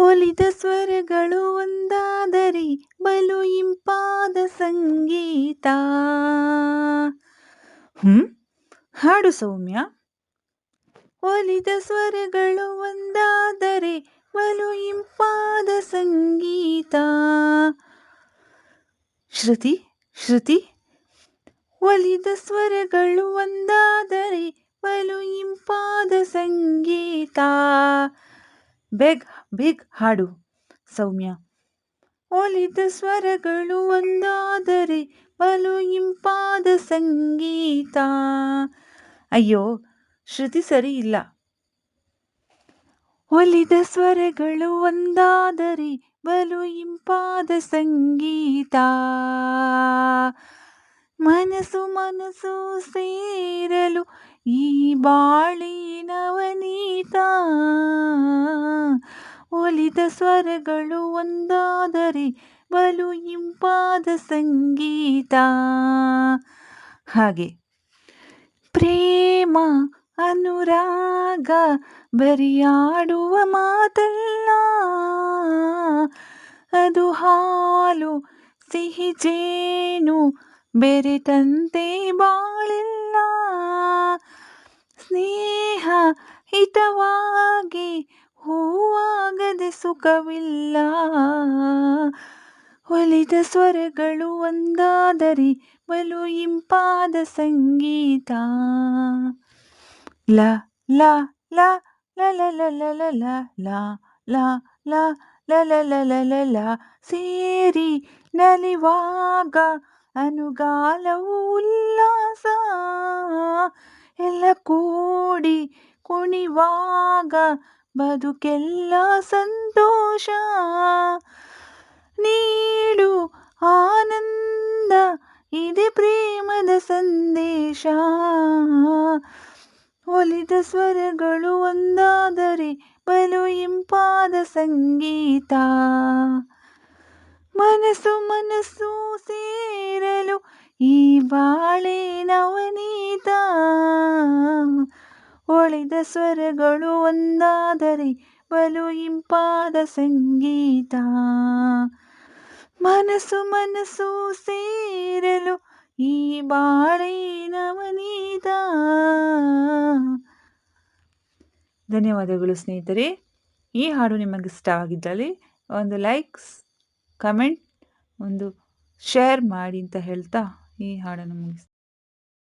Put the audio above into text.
ಒಲಿದ ಸ್ವರಗಳು ಒಂದಾದರೆ ಬಲು ಇಂಪಾದ ಸಂಗೀತ. ಹ್ಮ್? ಹಾಡು ಸೌಮ್ಯ. ಒಲಿದ ಸ್ವರಗಳು ಒಂದಾದರೆ ಬಲು ಇಂಪಾದ ಸಂಗೀತ. ಶ್ರುತಿ ಶ್ರುತಿ. ಒಲಿದ ಸ್ವರಗಳು ಒಂದಾದರೆ ಬಲು ಇಂಪಾದ ಸಂಗೀತ. ಬೇಗ್ ಬೇಗ್ ಹಾಡು, ಸೌಮ್ಯ. ಒಲಿದ ಸ್ವರಗಳು ಒಂದಾದರೆ ಬಲು ಇಂಪಾದ ಸಂಗೀತ. ಅಯ್ಯೋ, ಶ್ರುತಿ ಸರಿ ಇಲ್ಲ. ಒಲಿದ ಸ್ವರಗಳು ಒಂದಾದರೆ ಬಲು ಇಂಪಾದ ಸಂಗೀತ. ಮನಸ್ಸು ಮನಸ್ಸು ಸೇರಲು ಈ ಬಾಳಿನವನೀತ. ಒಲಿದ ಸ್ವರಗಳು ಒಂದಾದರೆ ಬಲು ಇಂಪಾದ ಸಂಗೀತ. ಹಾಗೆ. ಪ್ರೇಮ, ಅನುರಾಗ, ಬರಿಯಾಡುವ ಮಾತಲ್ಲ. ಅದು ಹಾಲು, ಸಿಹಿ ಜೇನು, ಬೆರೆತಂತೆ ಬಾಳಿಲ್ಲ. ಸ್ನೇಹ ಹಿತವಾಗಿ ಹೂವಾಗದೆ ಸುಖವಿಲ್ಲ ಒಲಿದ ಸ್ವರಗಳು ಒಂದಾದರೆ ಬಲು ಇಂಪಾದ ಸಂಗೀತ ಲ ಲ ಲ ಲ ಲ ಲ ಲ ಲ ಲ ಲ ಲ ಲ ಲ ಲ ಲ ಲ ಲ ಸೇರಿ ನಲಿವಾಗ ಅನುಗಾಲವು ಉಲ್ಲಾಸ ಎಲ್ಲ ಕೂಡಿ ಕುಣಿವಾಗ ಬದುಕೆಲ್ಲ ಸಂತೋಷ. ನೀಡು ಆನಂದ, ಇದೆ ಪ್ರೇಮದ ಸಂದೇಶ. ಒಲಿದ ಸ್ವರಗಳು ಒಂದಾದರೆ ಬಲು ಇಂಪಾದ ಸಂಗೀತ. ಮನಸ್ಸು ಮನಸ್ಸು ಸೇರಲು ಈ ಬಾಳೆ ನವನೀತ ಒಳಿದ ಸ್ವರಗಳು ಒಂದಾದರೆ ಬಲು ಇಂಪಾದ ಸಂಗೀತ. ಮನಸ್ಸು ಮನಸ್ಸು ಸೇರಲು ಈ ಬಾಳೆ ನವನೀತ ಧನ್ಯವಾದಗಳು ಸ್ನೇಹಿತರೆ. ಈ ಹಾಡು ನಿಮಗೆ ಇಷ್ಟವಾಗಿದ್ದಲ್ಲಿ ಒಂದು ಲೈಕ್ಸ್ ಕಮೆಂಟ್ ಒಂದು ಶೇರ್ ಮಾಡಿ ಅಂತ ಹೇಳ್ತಾ ಈ ಹಾಡನ್ನು ಮುಗಿಸ್ತೀನಿ.